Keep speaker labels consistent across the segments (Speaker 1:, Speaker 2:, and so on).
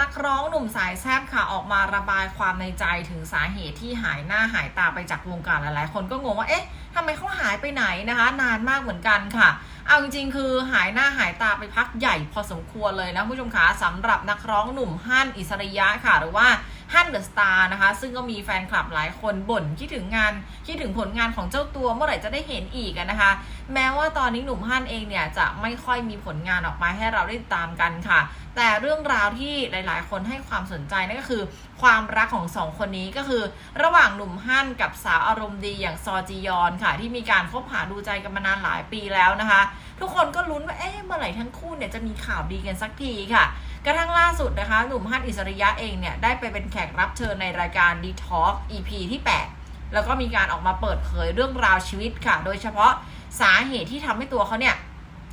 Speaker 1: นักร้องหนุ่มสายแซบค่ะออกมาระบายความในใจถึงสาเหตุที่หายหน้าหายตาไปจากวงการหลายๆ คนก็งงว่าเอ๊ะทำไมเขาหายไปไหนนะคะ นานมากเหมือนกันค่ะเอาจริงๆ คือหายหน้าหายตาไปพักใหญ่พอสมควรเลยนะคุณผู้ชมคะสำหรับนักร้องหนุ่มฮั่นอิสริยะค่ะ หรือว่า ฮั่นเดอะสตาร์นะคะ ซึ่งก็มีแฟนคลับหลายคนบ่นคิดถึงงานคิดถึงผลงานของเจ้าตัวเมื่อไหร่จะได้เห็นอีกนะคะ แม้ว่าตอนนี้หนุ่มฮั่นเองเนี่ยจะไม่ค่อยมีผลงานออกมาให้เราได้ติดตามกันค่ะ แต่เรื่องราวที่หลายๆ คนให้ความสนใจนั่นก็คือ ความรักของสองคนนี้ก็คือ ระหว่างหนุ่มฮั่นกับสาวอารมณ์ดีอย่างซอจียอนค่ะ ที่มีการคบหาดูใจกันมานานหลายปีแล้วนะคะ ทุกคนก็ลุ้นว่าเอ๊ะเมื่อไหร่ทั้งคู่เนี่ยจะมีข่าวดีกันสักทีค่ะ กระทั่งล่าสุดนะคะ หนุ่มฮั่นอิสริยะเองเนี่ย ได้ไปเป็นแขกรับเชิญในรายการ d t a l k EP ที่ 8 แล้วก็มีการออกมาเปิดเผยเรื่องราวชีวิตค่ะ โดยเฉพาะสาเหตุที่ทำให้ตัวเขาเนี่ย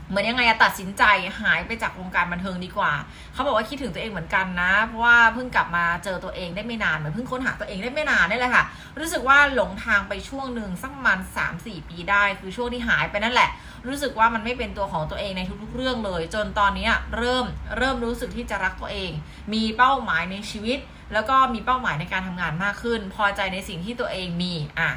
Speaker 1: เหมือนยังไงอะตัดสินใจหายไปจากวงการบันเทิงดีกว่า เขาบอกว่าคิดถึงตัวเองเหมือนกันนะ เพราะว่าเพิ่งกลับมาเจอตัวเองได้ไม่นานเหมือนเพิ่งค้นหาตัวเองได้ไม่นานนี่แหละค่ะ รู้สึกว่าหลงทางไปช่วงหนึ่งสักประมาณ3-4ปีได้ คือช่วงที่หายไปนั่นแหละ รู้สึกว่ามันไม่เป็นตัวของตัวเองในทุกๆเรื่องเลย จนตอนนี้เริ่มเริ่มรู้สึกที่จะรักตัวเอง มีเป้าหมายในชีวิต แล้วก็มีเป้าหมายในการทำงานมากขึ้น พอใจในสิ่งที่ตัวเองมีอะ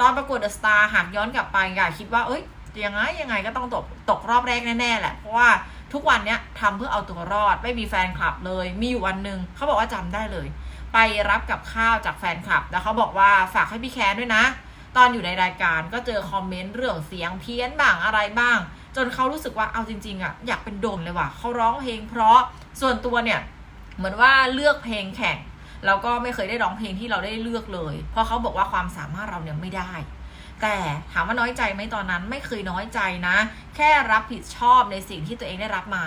Speaker 1: ตอนประกวดเดอะสตาร์หากย้อนกลับไปอย่าคิดว่าเอ้ย ยังไงยังไงก็ต้องตกตกรอบแรกแน่ๆแหละ เพราะว่าทุกวันเนี้ยทำเพื่อเอาตัวรอด ไม่มีแฟนคลับเลย มีอยู่วันหนึ่งเขาบอกว่าจำได้เลย ไปรับกับข้าวจากแฟนคลับ แล้วเขาบอกว่าฝากให้พี่แคนด้วยนะ ตอนอยู่ในรายการก็เจอคอมเมนต์เรื่องเสียงเพี้ยนบ้างอะไรบ้าง จนเขารู้สึกว่าเอาจริงๆอะอยากเป็นโดมเลยว่ะเขาร้องเพลงเพราะส่วนตัวเนี่ยเหมือนว่าเลือกเพลงแข่งแล้วก็ไม่เคยได้ร้องเพลงที่เราได้เลือกเลย เพราะเขาบอกว่าความสามารถเราเนี่ยไม่ได้ แต่ถามว่าน้อยใจไหมตอนนั้นไม่เคยน้อยใจนะ แค่รับผิดชอบในสิ่งที่ตัวเองได้รับมา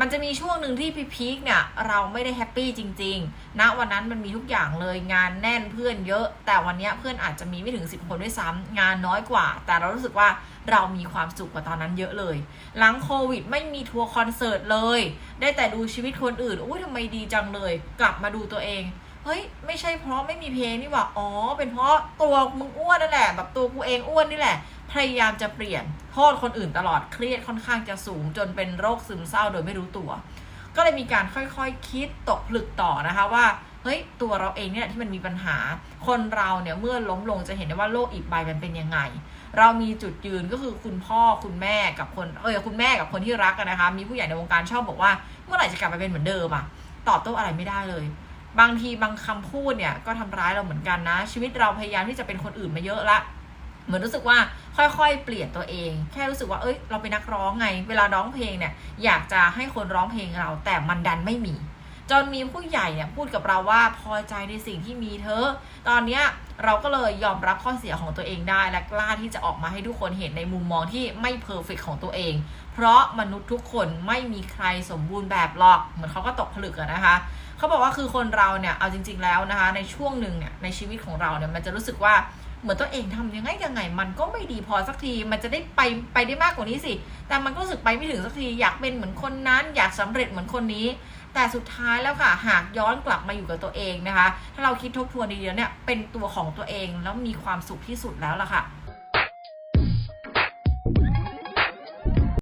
Speaker 1: มันจะมีช่วงหนึ่งที่พีพีคเนี่ยเราไม่ได้แฮปปี้จริงๆณวันนั้นมันมีทุกอย่างเลยงานแน่นเพื่อนเยอะ แต่วันนี้เพื่อนอาจจะมีไม่ถึง 10 คนด้วยซ้ำงานน้อยกว่า แต่เรารู้สึกว่าเรามีความสุขกว่าตอนนั้นเยอะเลย หลังโควิดไม่มีทัวร์คอนเสิร์ตเลย ได้แต่ดูชีวิตคนอื่นอุ้ยทำไมดีจังเลย กลับมาดูตัวเอง เฮ้ยไม่ใช่เพราะไม่มีเพลงนี่หว่าอ๋อ เป็นเพราะตัวมึงอ้วนนั่นแหละ แบบตัวกูเองอ้วนนี่แหละ พยายามจะเปลี่ยนโทษคนอื่นตลอดเครียดค่อนข้างจะสูงจนเป็นโรคซึมเศร้าโดยไม่รู้ตัว ก็เลยมีการค่อยๆคคิดตกผลึกต่อนะคะว่าเฮ้ยตัวเราเองเนี่ยที่มันมีปัญหา คนเราเนี่ยเมื่อล้มลงจะเห็นได้ว่าโลกอีกใบมันเป็นยังไง เรามีจุดยืนก็คือคุณพ่อคุณแม่กับคนเออคุณแม่กับคนที่รักกันนะคะ มีผู้ใหญ่ในวงการชอบบอกว่า เมื่อไหร่จะกลับมาเป็นเหมือนเดิมอะตอบโต้อะไรไม่ได้เลย บางทีบางคำพูดเนี่ยก็ทำร้ายเราเหมือนกันนะ ชีวิตเราพยายามที่จะเป็นคนอื่นมาเยอะละเหมือนรู้สึกว่าค่อยๆ เปลี่ยนตัวเอง แค่รู้สึกว่าเอ้ย เราเป็นนักร้องไง เวลาร้องเพลงเนี่ย อยากจะให้คนร้องเพลงเรา แต่มันดันไม่มี จนมีผู้ใหญ่เนี่ยพูดกับเราว่าพอใจในสิ่งที่มีเธอ ตอนเนี้ย เราก็เลยยอมรับข้อเสียของตัวเองได้ และกล้าที่จะออกมาให้ทุกคนเห็นในมุมมองที่ไม่เพอร์เฟกของตัวเอง เพราะมนุษย์ทุกคนไม่มีใครสมบูรณ์แบบหรอก เหมือนเขาก็ตกผลึกอะนะคะเขาบอกว่าคือคนเราเนี่ยเอาจริง ๆแล้วนะคะ ในช่วงหนึ่งเนี่ยในชีวิตของเราเนี่ยมันจะรู้สึกว่าเหมือนตัวเองทำยังไงยังไง มันก็ไม่ดีพอสักที มันจะได้ไปไปได้มากกว่านี้สิ แต่มันก็รู้สึกไปไม่ถึงสักที อยากเป็นเหมือนคนนั้น อยากสำเร็จเหมือนคนนี้ แต่สุดท้ายแล้วค่ะ หากย้อนกลับมาอยู่กับตัวเองนะคะ ถ้าเราคิดทบทวนดีๆเนี่ยเป็นตัวของตัวเองแล้วมีความสุขที่สุดแล้วล่ะค่ะ